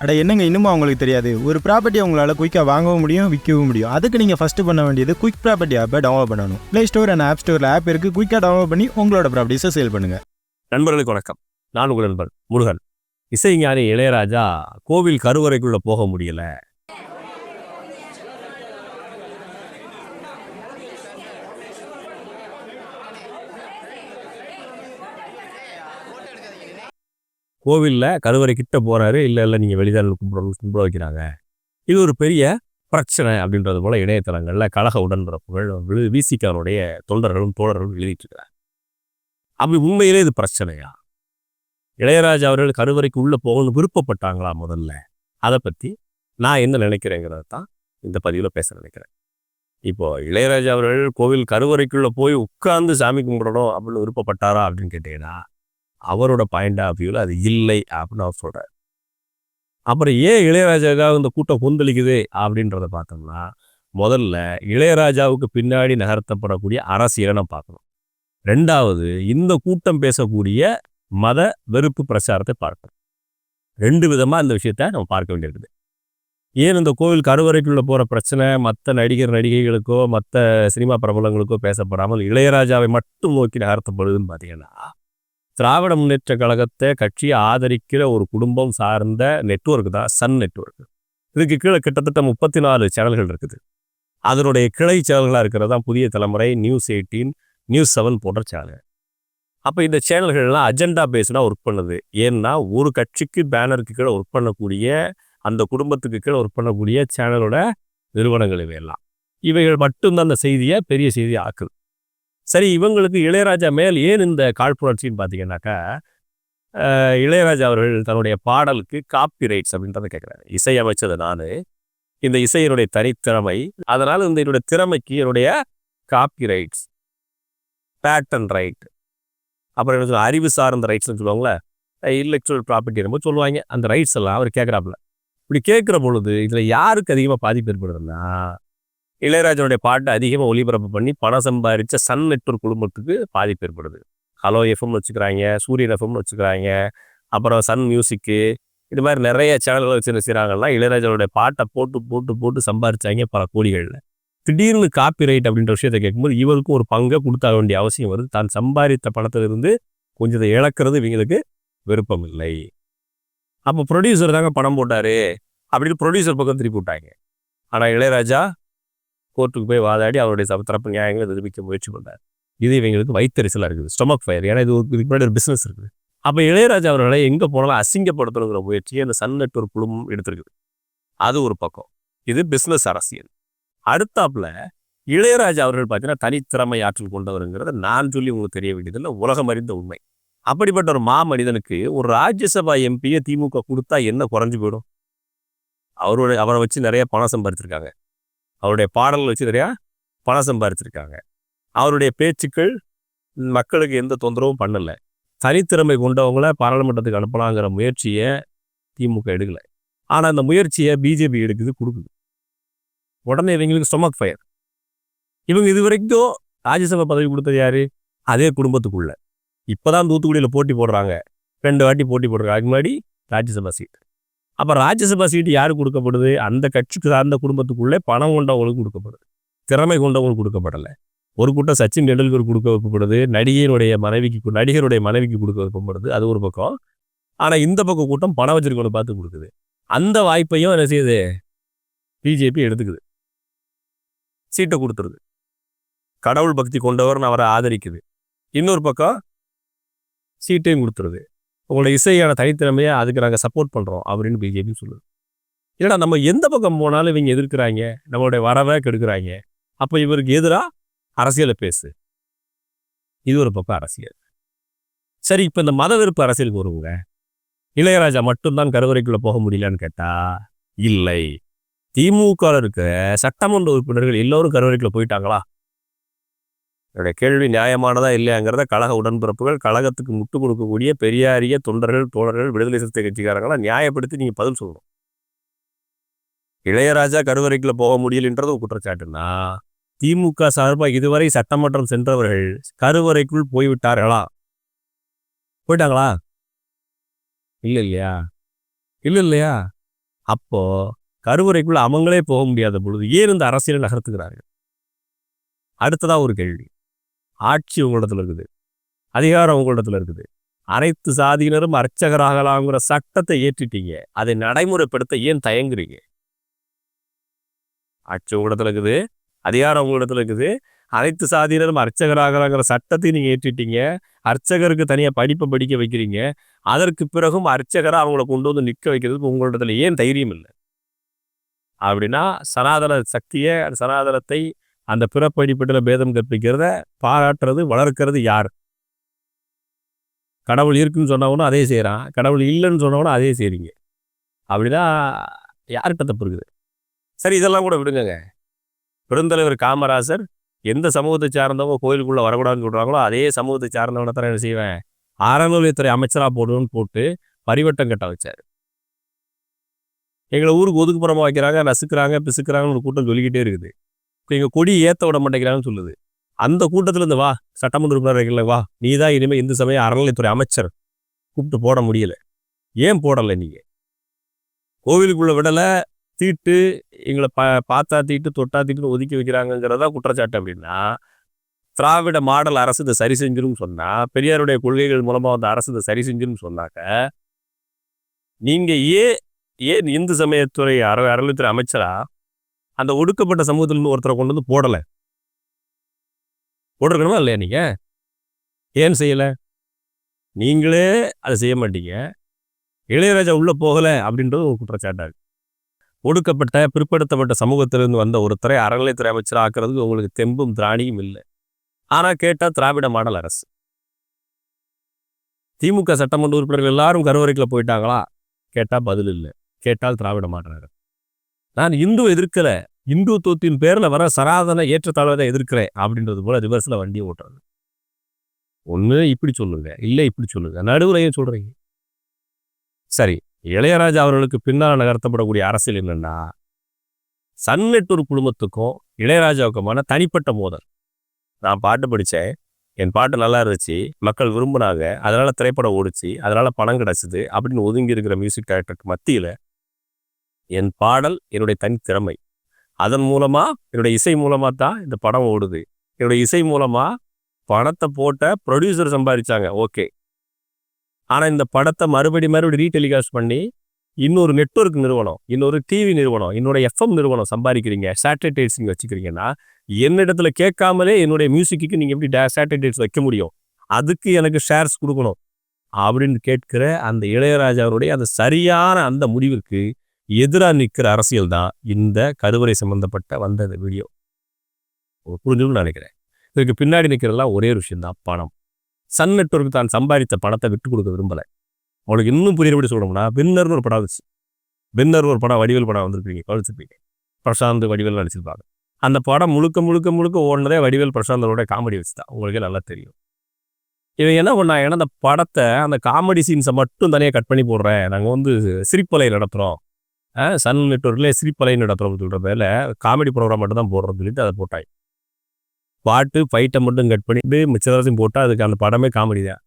அட என்னங்க இன்னுமா அவங்களுக்கு தெரியாது? ஒரு ப்ராப்பர்ட்டி உங்களால் குயிக்காக வாங்கவும் முடியும் விற்கவும் முடியும். அதுக்கு நீங்கள் ஃபஸ்ட்டு பண்ண வேண்டியது குயிக் ப்ராப்பர்ட்டி ஆப்பை டவுன்லோட் பண்ணணும். ப்ளே ஸ்டோர் அண்ட் ஆப் ஸ்டோரில் ஆப் இருக்குது குயிக்காக டவுன்லோட் பண்ணி உங்களோட ப்ராப்பர்ட்டிஸை சேல் பண்ணுங்கள் நண்பர்களுக்கு வணக்கம். நான் உங்கள் நண்பர் முருகன். இசைஞானி இளையராஜா கோவில் கருவறைக்குள்ளே போக முடியல. கோவில்ல கருவறை கிட்ட போறாரு இல்ல இல்ல நீங்க வெளிதாரில் கும்பிடணும் கும்பிட வைக்கிறாங்க. இது ஒரு பெரிய பிரச்சனை அப்படின்றது போல இணையதளங்கள்ல கழக உடன்பிறப்புகள் விழு விசிகானுடைய தொண்டர்களும் தோழர்களும் எழுதிட்டுருக்கிறாங்க. அப்படி உண்மையிலே இது பிரச்சனையா? இளையராஜா அவர்கள் கருவறைக்கு உள்ளே போகணும்னு விருப்பப்பட்டாங்களா முதல்ல? அதை பத்தி நான் என்ன நினைக்கிறேங்கிறத தான் இந்த பதிவில் பேச நினைக்கிறேன். இப்போ இளையராஜா அவர்கள் கோவில் கருவறைக்குள்ள போய் உட்கார்ந்து சாமி கும்பிடணும் அப்படின்னு விருப்பப்பட்டாரா அப்படின்னு கேட்டீங்கன்னா அவரோட பாயிண்ட் ஆஃப் வியூவில் அது இல்லை அப்படின்னு அவர் சொல்கிறார் அப்புறம் ஏன் இளையராஜாவுக்காக இந்த கூட்டம் கொந்தளிக்குது அப்படின்றத பார்த்தோம்னா முதல்ல இளையராஜாவுக்கு பின்னாடி நகர்த்தப்படக்கூடிய அரசியலை நம்ம பார்க்கணும். ரெண்டாவது இந்த கூட்டம் பேசக்கூடிய மத வெறுப்பு பிரச்சாரத்தை பார்க்கணும். ரெண்டு விதமாக இந்த விஷயத்த நம்ம பார்க்க வேண்டியிருக்குது. ஏன் இந்த கோவில் கருவறைக்குள்ளே போகிற பிரச்சனை மற்ற நடிகர் நடிகைகளுக்கோ மற்ற சினிமா பிரபலங்களுக்கோ பேசப்படாமல் இளையராஜாவை மட்டும் நோக்கி நகர்த்தப்படுதுன்னு பார்த்தீங்கன்னா திராவிட முன்னேற்ற கழகத்தை கட்சியை ஆதரிக்கிற ஒரு குடும்பம் சார்ந்த நெட்வொர்க் தான் சன் நெட்வொர்க் இதுக்கு கீழே கிட்டத்தட்ட முப்பத்தி நாலு சேனல்கள் இருக்குது. அதனுடைய கிளை சேனல்களாக இருக்கிறது தான் Puthiya Thalaimurai News eighteen News seven போன்ற சேனல் அப்போ இந்த சேனல்கள்லாம் அஜெண்டா பேஸ்டாக ஒர்க் பண்ணுது. ஏன்னா ஒரு கட்சிக்கு பேனருக்கு கீழே ஒர்க் பண்ணக்கூடிய அந்த குடும்பத்துக்கு கீழே ஒர்க் பண்ணக்கூடிய சேனலோட நிறுவனங்கள் இவையெல்லாம். இவைகள் மட்டும்தான் அந்த செய்தியை பெரிய செய்தி ஆக்குது. சரி இவங்களுக்கு இளையராஜா மேல் ஏன் இந்த காழ்ப்புணர்ச்சின்னு பார்த்தீங்கன்னாக்கா இளையராஜா அவர்கள் தன்னுடைய பாடலுக்கு காப்பி ரைட்ஸ் அப்படின்றத கேட்குறாரு. இசையமைச்சது நான். இந்த இசையினுடைய தனித்திறமை அதனால் இந்த என்னுடைய திறமைக்கு என்னுடைய காப்பி ரைட்ஸ் பேட்டன் ரைட் அப்புறம் என்ன சொல்லுவாங்க, அறிவு சார்ந்த ரைட்ஸ்னு சொல்லுவாங்களே இன்டெலெக்சுவல் ப்ராப்பர்ட்டி ரொம்ப சொல்லுவாங்க. அந்த ரைட்ஸ் எல்லாம் அவர் கேட்குறாப்புல. இப்படி கேட்குற பொழுது இதில் யாருக்கு அதிகமாக பாதிப்பு ஏற்படுதுன்னா இளையராஜனுடைய பாட்டை அதிகமாக ஒளிபரப்பு பண்ணி பணம் சம்பாதிச்ச சன் நெட்வொர்க் குடும்பத்துக்கு பாதிப்பு ஏற்படுது. ஹலோ எஃப்எம்னு வச்சுக்கிறாங்க சூரியன் எஃப்எம்னு வச்சுக்கிறாங்க அப்புறம் சன் மியூசிக்கு இது மாதிரி நிறைய சேனல்கள் வச்சு என்ன செய்கிறாங்கன்னா பாட்டை போட்டு போட்டு போட்டு சம்பாரிச்சாங்க பல கோடிகளில். திடீர்னு காப்பி ரைட் அப்படின்ற விஷயத்தை கேட்கும்போது இவருக்கும் ஒரு பங்கை கொடுத்தாக வேண்டிய அவசியம் வருது. தான் சம்பாதித்த பணத்திலிருந்து கொஞ்சத்தை இழக்கிறது இவங்களுக்கு விருப்பம் இல்லை அப்போ ப்ரொடியூசர் தாங்க பணம் போட்டார் அப்படின்னு ப்ரொடியூசர் பக்கம் திருப்பி விட்டாங்க. ஆனால் இளையராஜா கோர்ட்டுக்கு போய் வாதாடி அவருடைய சப- தரப்பு நியாயங்களை நிரூபிக்க முயற்சி பண்ணார் இது இவங்களுக்கு வயிற்றுச்சலாக இருக்குது. ஸ்டொமக் ஃபயர் ஏன்னா இது ஒரு- இதுக்கு முன்னாடி ஒரு பிஸ்னஸ் இருக்குது. அப்போ இளையராஜா அவர்களை எங்கே போனாலும் அசிங்கப்படுத்தணுங்கிற முயற்சியை அந்த சன் நெட்வொர்க் குழுமம் எடுத்திருக்குது. அது ஒரு பக்கம். இது பிஸ்னஸ் அரசியல். அடுத்தாப்புல இளையராஜா அவர்கள் பார்த்தீங்கன்னா தனித்திறமை ஆற்றல் கொண்டவருங்கிறத நான் சொல்லி உங்களுக்கு தெரிய வேண்டியதில்லை உலகம் அறிந்த உண்மை. அப்படிப்பட்ட ஒரு மாமனிதனுக்கு ஒரு ராஜ்யசபா எம்பியை திமுக கொடுத்தா என்ன குறைஞ்சு போயிடும்? அவரோட அவரை வச்சு நிறைய பணம் சம்பாதிச்சிருக்காங்க. அவருடைய பாடல்கள் வச்சு நிறையா பணம் சம்பாதிச்சிருக்காங்க அவருடைய பேச்சுக்கள் மக்களுக்கு எந்த தொந்தரவும் பண்ணலை. தனித்திறமை கொண்டவங்கள பாராளுமன்றத்துக்கு அனுப்பலாங்கிற முயற்சியை திமுக எடுக்கலை. ஆனால் அந்த முயற்சியை பிஜேபி எடுக்குது கொடுக்குது. உடனே இவங்களுக்கு ஸ்டொமக் ஃபயர் இவங்க இது வரைக்கும் ராஜ்யசபா பதவி கொடுத்தது யாரு? அதே குடும்பத்துக்குள்ள. இப்போதான் தூத்துக்குடியில் போட்டி போடுறாங்க. ரெண்டு வாட்டி போட்டி போடுறாங்க அதுக்கு முன்னாடி ராஜ்யசபா சீட் அப்போ ராஜ்யசபா சீட்டு யாருக்கு கொடுக்கப்படுது? அந்த கட்சிக்கு சார்ந்த குடும்பத்துக்குள்ளே பணம் கொண்டவங்களுக்கு கொடுக்கப்படுது. திறமை கொண்டவங்களுக்கு கொடுக்கப்படலை. ஒரு கூட்டம் சச்சின் டெண்டுல்கர் கொடுக்க வைக்கப்படுது. நடிகையினுடைய மனைவிக்கு நடிகருடைய மனைவிக்கு கொடுக்க வைக்கப்படுது. அது ஒரு பக்கம். ஆனால் இந்த பக்கம் கூட்டம் பணம் வச்சிருக்கவங்களை பார்த்து கொடுக்குது. அந்த வாய்ப்பையும் என்ன செய்யுது? பிஜேபி எடுத்துக்குது. சீட்டை கொடுத்துருது. கடவுள் பக்தி கொண்டவர்னு அவரை ஆதரிக்குது. இன்னொரு பக்கம் சீட்டையும் கொடுத்துருது. உங்களோட இசையான தனித்திறமையை அதுக்கு நாங்கள் சப்போர்ட் பண்ணுறோம் அப்படின்னு பிஜேபி சொல்லுது. இல்லைடா நம்ம எந்த பக்கம் போனாலும் இவங்க எதிர்க்கிறாங்க நம்மளுடைய வரவை கெடுக்கிறாங்க. அப்போ இவருக்கு எதிராக அரசியலை பேசு. இது ஒரு பக்கம் அரசியல். சரி இப்போ இந்த மத வெறுப்பு அரசியலுக்கு வருவோங்க. இளையராஜா மட்டும்தான் கருவறைக்குள்ள போக முடியலன்னு கேட்டா இல்லை. திமுக இருக்க சட்டமன்ற உறுப்பினர்கள் எல்லோரும் கருவறைக்குள்ள போயிட்டாங்களா? என்னுடைய கேள்வி நியாயமானதா இல்லையாங்கிறத கழக உடன்பிறப்புகள் கழகத்துக்கு முட்டு கொடுக்கக்கூடிய பெரியாரிய தொண்டர்கள் தோழர்கள் விடுதலை சிறுத்தை கட்சிக்காரங்களாம் நியாயப்படுத்தி நீங்க பதில் சொல்லணும். இளையராஜா கருவறைக்குள்ள போக முடியலன்றது ஒரு குற்றச்சாட்டுன்னா திமுக சார்பாக இதுவரை சட்டமன்றம் சென்றவர்கள் கருவறைக்குள் போய்விட்டார்களா? போயிட்டாங்களா? இல்ல இல்லையா? இல்ல இல்லையா? அப்போ கருவறைக்குள்ள அவங்களே போக முடியாத பொழுது ஏன் இந்த அரசியலை நகர்த்துகிறார்கள்? அடுத்ததா ஒரு கேள்வி. ஆட்சி உங்களிடத்தில் இருக்குது. அதிகாரம் உங்களிடத்தில் இருக்குது. அனைத்து சாதியினரும் அர்ச்சகராகலாங்கிற சட்டத்தை ஏற்றிட்டீங்க. அதை நடைமுறைப்படுத்த ஏன் தயங்குறீங்க? ஆட்சி உங்களிடத்தில் இருக்குது. அதிகாரம் உங்களிடத்தில் இருக்குது. அனைத்து சாதியினரும் அர்ச்சகராகலாங்கிற சட்டத்தை நீங்க ஏற்றிட்டீங்க. அர்ச்சகருக்கு தனியா படிப்பை படிக்க வைக்கிறீங்க. அதற்கு பிறகும் அர்ச்சகரா அவங்கள கொண்டு வந்து நிற்க வைக்கிறதுக்கு உங்களிடத்துல ஏன் தைரியம் இல்லை? அப்படின்னா சனாதன சக்தியை சனாதனத்தை அந்த பிறப்படிப்பட்டில் பேதம் கற்பிக்கிறத பாராட்டுறது வளர்க்கிறது யார்? கடவுள் இருக்குன்னு சொன்னவனும் அதே செய்கிறான் கடவுள் இல்லைன்னு சொன்னவனும் அதே செய்கிறீங்க அப்படின்னா யார்கிட்ட தப்பு இருக்குது? சரி இதெல்லாம் கூட விடுங்கங்க. பெருந்தலைவர் காமராசர் எந்த சமூகத்தை சார்ந்தவங்க கோயிலுக்குள்ளே வரக்கூடாதுன்னு சொல்கிறாங்களோ அதே சமூகத்தை சார்ந்தவனை தான் என்ன செய்வேன். அறநிலையத்துறை அமைச்சராக போடுவேன்னு போட்டு பரிவட்டம் கட்ட வச்சார். எங்களை ஊருக்கு ஒதுக்குப்புறமா வைக்கிறாங்க நசுக்கிறாங்க பிசுக்கிறாங்கன்னு ஒரு கூட்டம் சொல்லிக்கிட்டே இருக்குது. எங்கள் கொடி ஏற்ற விட மாட்டேங்கிறாங்கன்னு சொல்லுது. அந்த கூட்டத்துல இருந்து வா சட்டமன்ற உறுப்பினர்கள் வா. நீ தான் இனிமேல் இந்து சமய அறநிலைத்துறை அமைச்சர். கூப்பிட்டு போட முடியல. ஏன் போடலை நீங்க? கோவிலுக்குள்ளே விடலை தீட்டு எங்களை பா பார்த்தா தீட்டு தொட்டா தீட்டுன்னு ஒதுக்கி வைக்கிறாங்கங்கிறதா குற்றச்சாட்டு அப்படின்னா திராவிட மாடல் அரசு இதை சரி செஞ்சிரும்னு சொன்னா பெரியாருடைய கொள்கைகள் மூலமா வந்த அரசு இதை சரி செஞ்சிரும் சொன்னாக்க நீங்க ஏன் ஏன் இந்து சமயத்துறை அற அறநிலைத்துறை அமைச்சரா அந்த ஒடுக்கப்பட்ட சமூகத்திலிருந்து ஒருத்தரை கொண்டு வந்து போடலை. போட்டிருக்கணுமா இல்லையா நீங்க? ஏன் செய்யல? நீங்களே அதை செய்ய மாட்டீங்க. இளையராஜா உள்ளே போகல அப்படின்றது ஒரு குற்றச்சாட்டா இருக்கு ஒடுக்கப்பட்ட பிற்படுத்தப்பட்ட சமூகத்திலிருந்து வந்த ஒருத்தரை அறநிலைத்துறை அமைச்சர் ஆக்குறதுக்கு உங்களுக்கு தெம்பும் திராணியும் இல்லை. ஆனா கேட்டா திராவிட மாடல் அரசு. திமுக சட்டமன்ற உறுப்பினர்கள் எல்லாரும் கருவறைக்குள்ள போயிட்டாங்களா? கேட்டா பதில் இல்லை. கேட்டால் திராவிட மாடல் அரசு. நான் இந்து எதிர்க்கல. இந்துத்துவத்தின் பேரில் வர சனாதன ஏற்றத்தாழ்வை தான் எதிர்க்கிறேன் அப்படின்றது போல ரிவர்ஸில் வண்டியை ஓட்டுறது ஒன்று இப்படி சொல்லுங்க இல்லை இப்படி சொல்லுங்க நடுவுலையும் ஏன் சரி இளையராஜா அவர்களுக்கு பின்னால் நகர்த்தப்படக்கூடிய அரசியல் என்னன்னா சன் நெட்வொர்க் குழுமத்துக்கும் இளையராஜாவுக்குமான தனிப்பட்ட மோதல். நான் பாட்டு படித்தேன் என் பாட்டு நல்லா இருந்துச்சு மக்கள் விரும்பினாங்க அதனால் திரைப்படம் ஓடிச்சு அதனால் பணம் கிடச்சிது அப்படின்னு ஒதுங்கி இருக்கிற மியூசிக் டைரக்டருக்கு மத்தியில் என் பாடல் என்னுடைய தனித்திறமை அதன் மூலமாக என்னுடைய இசை மூலமாக தான் இந்த படம் ஓடுது. என்னுடைய இசை மூலமாக பணத்தை போட்ட ப்ரொடியூசர் சம்பாதிச்சாங்க ஓகே. ஆனால் இந்த படத்தை மறுபடி மறுபடி ரீடெலிகாஸ்ட் பண்ணி இன்னொரு நெட்வொர்க் நிறுவனம் இன்னொரு டிவி நிறுவனம் என்னுடைய எஃப்எம் நிறுவனம் சம்பாதிக்கிறீங்க. சேட்டலைட்ஸ் நீங்கள் வச்சுக்கிறீங்கன்னா என்னிடத்துல கேட்காமலே என்னுடைய மியூசிக்கு நீங்கள் எப்படி டே சேட்டலைட்ஸ் வைக்க முடியும்? அதுக்கு எனக்கு ஷேர்ஸ் கொடுக்கணும். அப்படின்னு கேட்கிற அந்த இளையராஜாவுடைய அந்த சரியான அந்த முடிவிற்கு எதிராக நிற்கிற அரசியல் தான் இந்த கருவறை சம்பந்தப்பட்ட வந்த இந்த வீடியோ புரிஞ்சுன்னு நினைக்கிறேன். இதுக்கு பின்னாடி நிற்கிறதெல்லாம் ஒரே ஒரு விஷயம் தான் பணம். சன் நெட்ஒர்க் தான் சம்பாதித்த பணத்தை விட்டு கொடுக்க விரும்பலை. அவளுக்கு இன்னும் புரியபடி சொல்லணும்னா வின்னர்னு ஒரு படம் வந்துச்சு. வின்னர் ஒரு படம் வடிவேல் படம் வந்திருப்பீங்க கழிச்சிருப்பீங்க பிரசாந்த் வடிவில் நடிச்சிருப்பாங்க. அந்த படம் முழுக்க முழுக்க முழுக்க ஓடினதே வடிவேல் பிரசாந்தோட காமெடி வச்சு தான். உங்களுக்கே நல்லா தெரியும். இவன் என்ன பண்ணாங்கன்னா அந்த படத்தை அந்த காமெடி சீன்ஸை மட்டும் தனியாக கட் பண்ணி போடுறேன். நாங்கள் வந்து சிரிப்பலை நடத்துகிறோம் சன் நெட்ஒர்க்கில் சிரிப்பலை நடத்துகிறோம் பேரில் காமெடி ப்ரோக்ராம் மட்டும் தான் போடுறோம்னு சொல்லிட்டு அதை போட்டாங்க. பாட்டு ஃபைட்டை மட்டும் கட் பண்ணிட்டு மிச்சதாத்தையும் போட்டால் அதுக்கு அந்த படமே காமெடி தான்.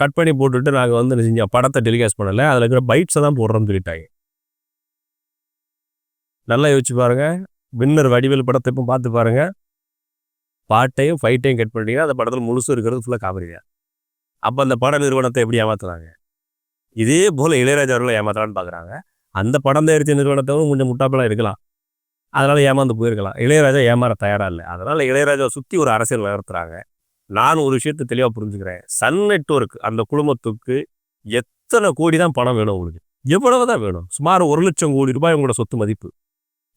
கட் பண்ணி போட்டுட்டு நாங்கள் வந்து என்ன செஞ்சோம் படத்தை டெலிகாஸ்ட் பண்ணலை அதில் இருக்கிற பைட்ஸை தான் போடுறோம்னு சொல்லிட்டாங்க. நல்லா யோசிச்சு பாருங்கள் வின்னர் வடிவேல் படத்தை இப்போ பார்த்து பாருங்கள் பாட்டையும் ஃபைட்டையும் கட் பண்ணிட்டீங்கன்னா அந்த படத்தில் முழுசும் இருக்கிறது ஃபுல்லாக காமெடி தான். அப்போ அந்த பட நிறுவனத்தை எப்படி ஏமாத்துறாங்க? இதே போல் இளையராஜா அவர்களை ஏமாத்தலான்னு பார்க்குறாங்க அந்த படம் தயாரித்த நிறுவனத்தவங்க கொஞ்சம் முட்டாப்பெல்லாம் இருக்கலாம். அதனால் ஏமாந்து போயிருக்கலாம். இளையராஜா ஏமாற தயாராக இல்லை. அதனால் இளையராஜாவை சுற்றி ஒரு அரசியல் வளர்த்துறாங்க. நான் ஒரு விஷயத்தை தெளிவாக புரிஞ்சுக்கிறேன். சன் நெட்ஒர்க் அந்த குழுமத்துக்கு எத்தனை கோடி தான் பணம் வேணும் உங்களுக்கு எவ்வளவு தான் வேணும்? சுமார் ஒரு லட்சம் கோடி ரூபாய் உங்களோட சொத்து மதிப்பு.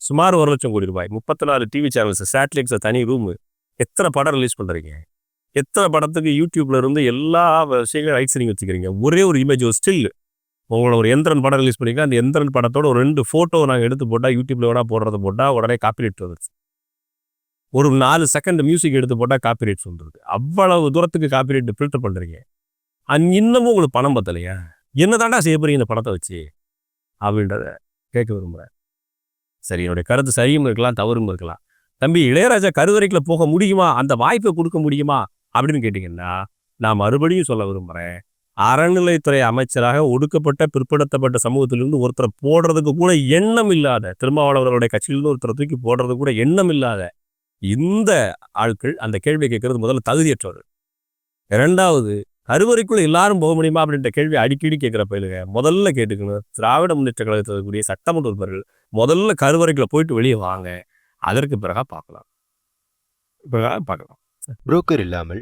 சுமார் ஒரு லட்சம் கோடி ரூபாய். முப்பத்தி நாலு டிவி சேனல்ஸ் சேட்டலைட்ஸை தனி ரூமு எத்தனை படம் ரிலீஸ் பண்ணுறீங்க எத்தனை படத்துக்கு யூடியூப்ல இருந்து எல்லா விஷயங்களும் ரைட்ஸ் நீங்கள் வச்சுக்கிறீங்க? ஒரே ஒரு இமேஜ் ஒரு ஸ்டில் உங்களோட ஒரு எந்திரன் படம் ரிலீஸ் பண்ணிக்க அந்த எந்திரன் படத்தோட ஒரு ரெண்டு ஃபோட்டோ நாங்கள் எடுத்து போட்டால் யூடியூப்ல வேணா போடுறத போட்டால் உடனே காப்பிரைட் வந்துருச்சு. ஒரு நாலு செகண்ட் மியூசிக் எடுத்து போட்டால் காப்பிரைட்ஸ் வந்துருது. அவ்வளவு தூரத்துக்கு காப்பிரைட் ஃபில்டர் பண்ணுறீங்க அந் இன்னமும் உங்களுக்கு பணம் பத்தலையா? என்ன தாண்டா செய்ய போறீங்க இந்த படத்தை வச்சு? அப்படின்றத கேட்க விரும்புகிறேன் சரி என்னுடைய கருத்து சரியும் இருக்கலாம் தவறும் இருக்கலாம். தம்பி இளையராஜா கருவறைக்கில் போக முடியுமா? அந்த வாய்ப்பை கொடுக்க முடியுமா? அப்படின்னு கேட்டிங்கன்னா நான் மறுபடியும் சொல்ல விரும்புகிறேன் அறநிலைத்துறை அமைச்சராக ஒடுக்கப்பட்ட பிற்படுத்தப்பட்ட சமூகத்திலிருந்து ஒருத்தரை போடுறதுக்கு கூட எண்ணம் இல்லாத திருமாவளவர்களுடைய கட்சியிலிருந்து ஒருத்தரை தூக்கி போடுறதுக்கு கூட எண்ணம் இல்லாத இந்த ஆட்கள் அந்த கேள்வியை கேட்கறது முதல்ல தகுதியற்றவர்கள் இரண்டாவது கருவறைக்குள்ள எல்லாரும் போக முடியுமா அப்படின்ற கேள்வி அடிக்கடி கேட்கிற பயிலுங்க முதல்ல கேட்டுக்கணும் திராவிட முன்னேற்ற கழகத்தில் இருக்கக்கூடிய சட்டமன்ற உறுப்பினர்கள் முதல்ல கருவறைக்குள்ள போயிட்டு வெளியே வாங்க. அதற்கு பிறகா பார்க்கலாம். பிறகா பார்க்கலாம். புரோக்கர் இல்லாமல்